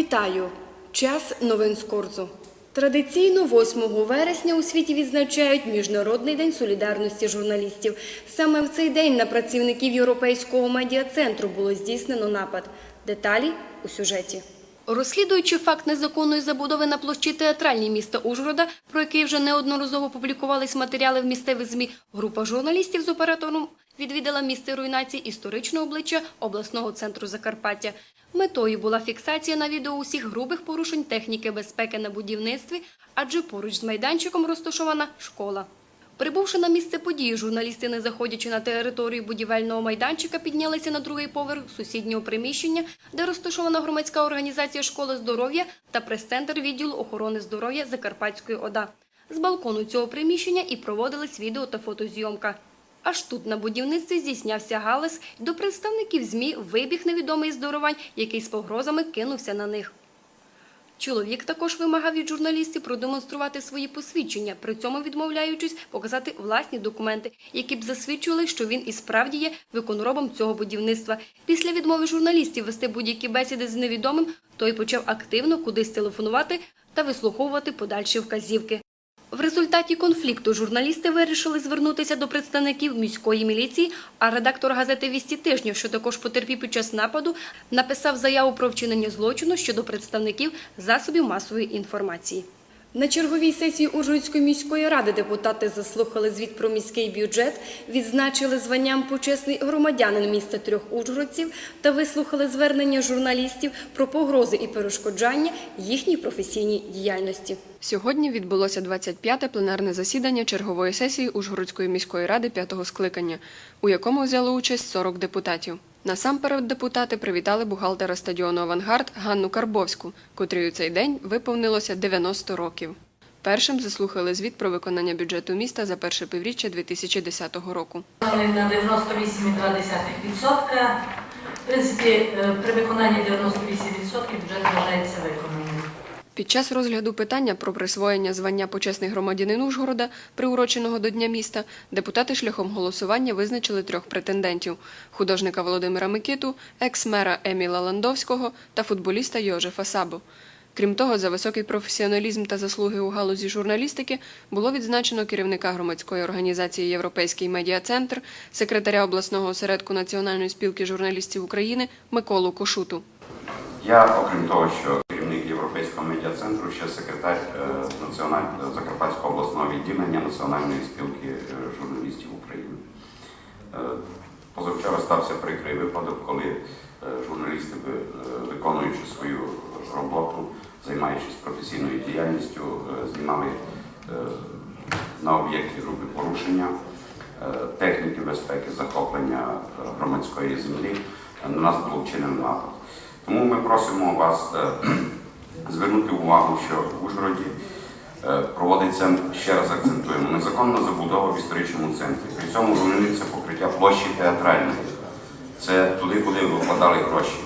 Вітаю! Час новин з Корзу. Традиційно 8 вересня у світі відзначають Міжнародний день солідарності журналістів. Саме в цей день на працівників Європейського медіа-центру було здійснено напад. Деталі у сюжеті. Розслідуючи факт незаконної забудови на площі театральній міста Ужгорода, про який вже неодноразово публікувались матеріали в місцевих ЗМІ, група журналістів з оператором відвідала місце руйнації історичного обличчя обласного центру Закарпаття. Метою була фіксація на відео усіх грубих порушень техніки безпеки на будівництві, адже поруч з майданчиком розташована школа. Прибувши на місце події, журналісти, не заходячи на територію будівельного майданчика, піднялися на другий поверх сусіднього приміщення, де розташована громадська організація школи здоров'я та прес-центр відділу охорони здоров'я Закарпатської ОДА. З балкону цього приміщення і проводились відео та фотозйомка. Аж тут на будівництві здійснявся галас, до представників ЗМІ вибіг невідомий здоровань, який з погрозами кинувся на них. Чоловік також вимагав від журналістів продемонструвати свої посвідчення, при цьому відмовляючись показати власні документи, які б засвідчували, що він і справді є виконробом цього будівництва. Після відмови журналістів вести будь-які бесіди з невідомим, той почав активно кудись телефонувати та вислуховувати подальші вказівки. В результаті конфлікту журналісти вирішили звернутися до представників міської міліції, а редактор газети «Вісті тижня», що також потерпів під час нападу, написав заяву про вчинення злочину щодо представників засобів масової інформації. На черговій сесії Ужгородської міської ради депутати заслухали звіт про міський бюджет, відзначили званням почесний громадянин міста трьох ужгородців та вислухали звернення журналістів про погрози і перешкоджання їхній професійній діяльності. Сьогодні відбулося 25-те пленарне засідання чергової сесії Ужгородської міської ради п'ятого скликання, у якому взяли участь 40 депутатів. Насамперед депутати привітали бухгалтера стадіону Авангард Ганну Карбовську, котрій у цей день виповнилося 90 років. Першим заслухали звіт про виконання бюджету міста за перше півріччя 2010 року. На 98,2%. В принципі, е, при виконанні 98% бюджет вважається виконаним. Під час розгляду питання про присвоєння звання почесний громадянин Ужгорода, приуроченого до Дня міста, депутати шляхом голосування визначили трьох претендентів: художника Володимира Микиту, екс-мера Еміла Ландовського та футболіста Йожефа Сабу. Крім того, за високий професіоналізм та заслуги у галузі журналістики було відзначено керівника громадської організації Європейський медіа-центр, секретаря обласного осередку Національної спілки журналістів України Миколу Кошуту. Я, окрім того, що керівник Європейського медіа-центру, ще секретар е, Національного Закарпатського обласного відділення Національної спілки е, журналістів України. Е, Позавчора стався прикрий випадок, коли журналісти, виконуючи свою роботу, займаючись професійною діяльністю, знімали на об'єкті групи порушення техніки безпеки, захоплення громадської землі. На нас було вчинено напад. Тому ми просимо вас звернути увагу, що в Ужгороді е, проводиться, ще раз акцентуємо, незаконна забудова в історичному центрі. При цьому руйнується покриття площі театральної. Це туди, куди ви вкладали гроші.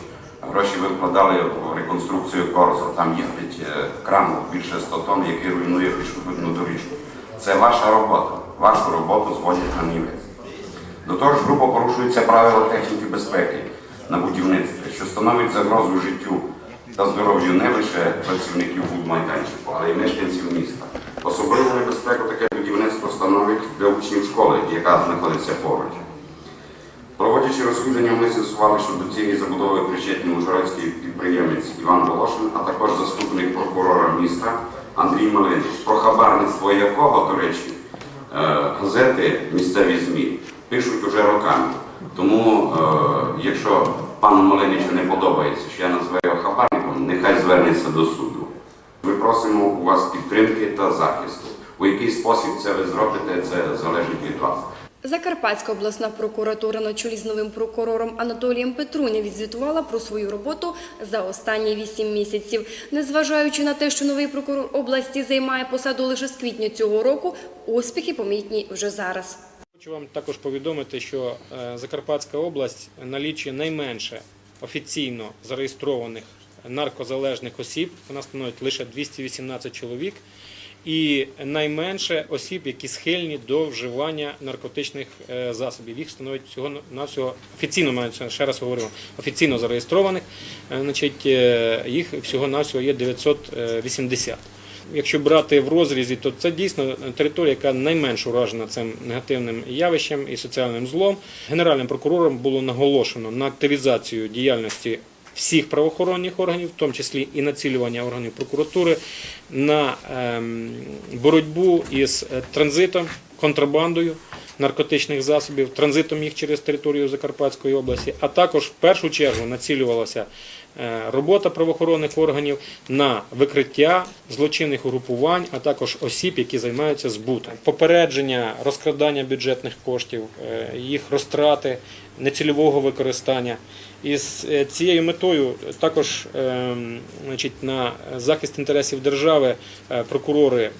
Гроші ви вкладали в реконструкцію Корзо. Там їздить е, кран більше 100 тонн, який руйнує пішохідну доріжку. Це ваша робота. Вашу роботу зводять на нівець. До того ж, грубо порушуються правила техніки безпеки на будівництві, що становить загрозу життю та здоров'ю не лише працівників будмайданчику, але й мешканців міста. Особливу небезпеку таке будівництво становить для учнів школи, яка знаходиться поруч. Проводячи розслідування, ми з'ясували, що до цієї забудови причетні ужгородський підприємець Іван Волошин, а також заступник прокурора міста Андрій Малинич, про хабарництво якого, до речі, е, газети місцеві ЗМІ пишуть уже роками. Тому, е, якщо пану Малиничу не подобається, що я називаю хабарником, нехай звернеться до суду. Ми просимо у вас підтримки та захисту. У який спосіб це ви зробите, це залежить від вас. Закарпатська обласна прокуратура на чолі з новим прокурором Анатолієм Петруня відзвітувала про свою роботу за останні вісім місяців. Незважаючи на те, що новий прокурор області займає посаду лише з квітня цього року, успіхи помітні вже зараз. Хочу вам також повідомити, що е, Закарпатська область налічує найменше офіційно зареєстрованих наркозалежних осіб. Вона становить лише 218 чоловік. і найменше осіб, які схильні до вживання наркотичних е, засобів. Їх становить всього на всього офіційно мається ще раз говоримо, офіційно зареєстрованих. е, Значить, е, їх всього на всього є 980. Якщо брати в розрізі, то це дійсно територія, яка найменш уражена цим негативним явищем і соціальним злом. Генеральним прокурором було наголошено на активізацію діяльності всіх правоохоронних органів, в тому числі і націлювання органів прокуратури, на ем, боротьбу із е, транзитом, контрабандою наркотичних засобів, транзитом їх через територію Закарпатської області, а також в першу чергу націлювалася е, робота правоохоронних органів на викриття злочинних угрупувань, а також осіб, які займаються збутом. Попередження розкрадання бюджетних коштів, е, їх розтрати, нецільового використання. І з е, цією метою також ем, значить, на захист інтересів держави е, прокурори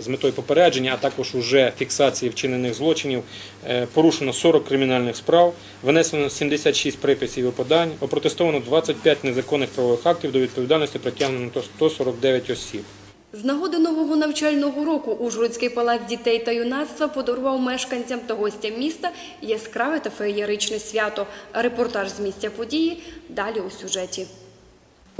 з метою попередження, а також уже фіксації вчинених злочинів е, порушено 40 кримінальних справ, винесено 76 приписів і подань, опротестовано 25 незаконних правових актів до відповідальності притягнено 149 осіб. З нагоди нового навчального року Ужгородський палац дітей та юнацтва подарував мешканцям та гостям міста яскраве та феєричне свято. Репортаж з місця події далі у сюжеті.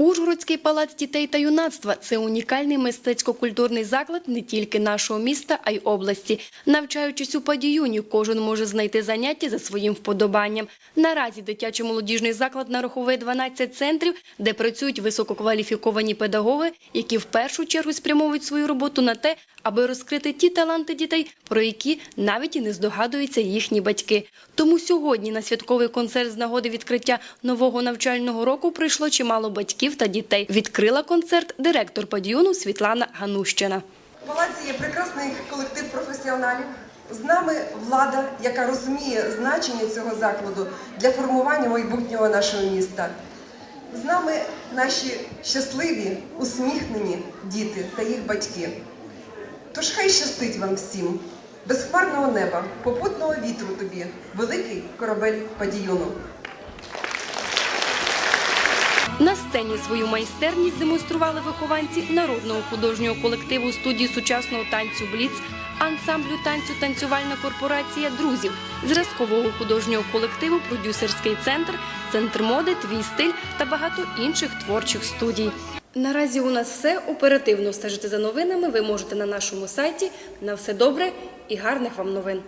Ужгородський палац дітей та юнацтва це унікальний мистецько-культурний заклад не тільки нашого міста, а й області. Навчаючись у падіюні, кожен може знайти заняття за своїм вподобанням. Наразі дитячо-молодіжний заклад нараховує 12 центрів, де працюють висококваліфіковані педагоги, які в першу чергу спрямовують свою роботу на те, аби розкрити ті таланти дітей, про які навіть і не здогадуються їхні батьки. Тому сьогодні на святковий концерт з нагоди відкриття нового навчального року прийшло чимало батьків та дітей. Відкрила концерт директор падіону Світлана Ганущина. У палаці є прекрасний колектив професіоналів. З нами влада, яка розуміє значення цього закладу для формування майбутнього нашого міста. З нами наші щасливі, усміхнені діти та їх батьки. Тож хай щастить вам всім, безхмарного неба, попутного вітру тобі, великий корабель падіюну. На сцені свою майстерність демонстрували вихованці народного художнього колективу студії сучасного танцю Бліц, ансамблю танцю танцювальна корпорація друзів, зразкового художнього колективу Продюсерський центр, центр моди, твій стиль та багато інших творчих студій. Наразі у нас все оперативно стежити за новинами. Ви можете на нашому сайті. На все добре і гарних вам новин.